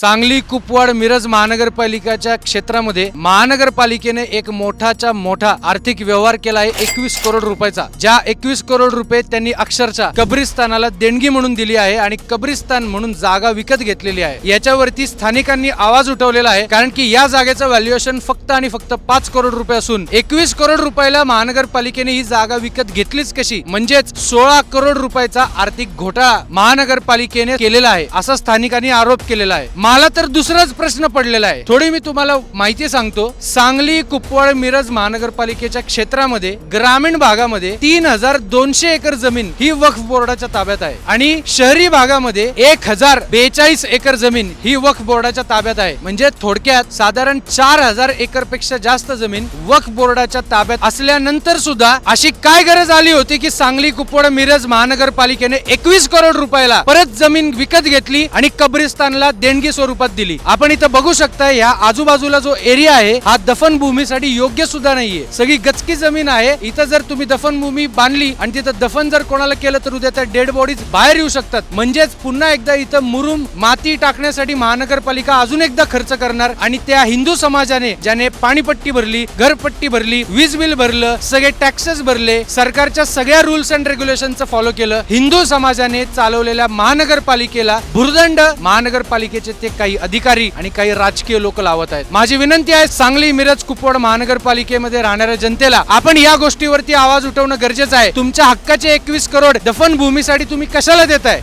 सांगली कुपवाड मिरज महानगरपालिकाच्या क्षेत्रामध्ये महानगरपालिकेने एक मोठाच्या मोठा आर्थिक व्यवहार केला आहे एकवीस करोड रुपयाचा. ज्या एकवीस करोड रुपये त्यांनी अक्षरशः कब्रिस्तानाला देणगी म्हणून दिली आहे आणि कब्रिस्तान म्हणून जागा विकत घेतलेली आहे. याच्यावरती स्थानिकांनी आवाज उठवलेला आहे कारण की या जागेचं व्हॅल्युएशन फक्त आणि फक्त पाच करोड रुपये असून एकवीस करोड रुपयाला महानगरपालिकेने ही जागा विकत घेतलीच कशी? म्हणजेच सोळा करोड रुपयाचा आर्थिक घोटाळा महानगरपालिकेने केलेला आहे असा स्थानिकांनी आरोप केलेला आहे. मला तर दुसराच प्रश्न पडलेला आहे. थोडी मी तुम्हाला माहिती सांगतो. सांगली कुपवाड मिरज महानगरपालिकेच्या क्षेत्रामध्ये ग्रामीण भागामध्ये तीन हजार दोनशे एकर जमीन ही वक्फ बोर्डाच्या ताब्यात आहे. आणि शहरी भागामध्ये एक हजार बेचाळीस एकर जमीन ही वक्फ बोर्डाच्या ताब्यात आहे. म्हणजे थोडक्यात साधारण चार हजार एकरपेक्षा जास्त जमीन वक्फ बोर्डाच्या ताब्यात असल्यानंतर सुद्धा अशी काय गरज आली होती की सांगली कुपवाड मिरज महानगरपालिकेने एकवीस करोड रुपयाला परत जमीन विकत घेतली आणि कब्रिस्तानला देणगी स्वरूपात दिली. आपण इथं बघू शकता या आजूबाजूला जो एरिया आहे हा दफन भूमीसाठी योग्य सुद्धा नाहीये. सगळी गचकी जमीन आहे. इथं जर तुम्ही दफन भूमी बांधली आणि तिथं दफन जर कोणाला केलं तर उद्या त्या डेड बॉडीज बाहेर येऊ शकतात. म्हणजेच पुन्हा एकदा इथं मुरुम माती टाकण्यासाठी महानगरपालिका अजून एकदा खर्च करणार आणि त्या हिंदू समाजाने ज्याने पाणीपट्टी भरली घरपट्टी भरली वीज बिल भरलं सगळे टॅक्सेस भरले सरकारच्या सगळ्या रुल्स अँड रेग्युलेशनचं फॉलो केलं हिंदू समाजाने चालवलेल्या महानगरपालिकेला भुर्दंड महानगरपालिकेचे ते काही अधिकारी आणि काही राजकीय लोक लावत आहेत. माझी विनंती आहे सांगली मिरज कुपवाड महानगरपालिकेमध्ये राहणाऱ्या जनतेला आपण या गोष्टीवरती आवाज उठवणं गरजेचं आहे. तुमच्या हक्काचे एकवीस करोड दफन भूमीसाठी तुम्ही कशाला देताय?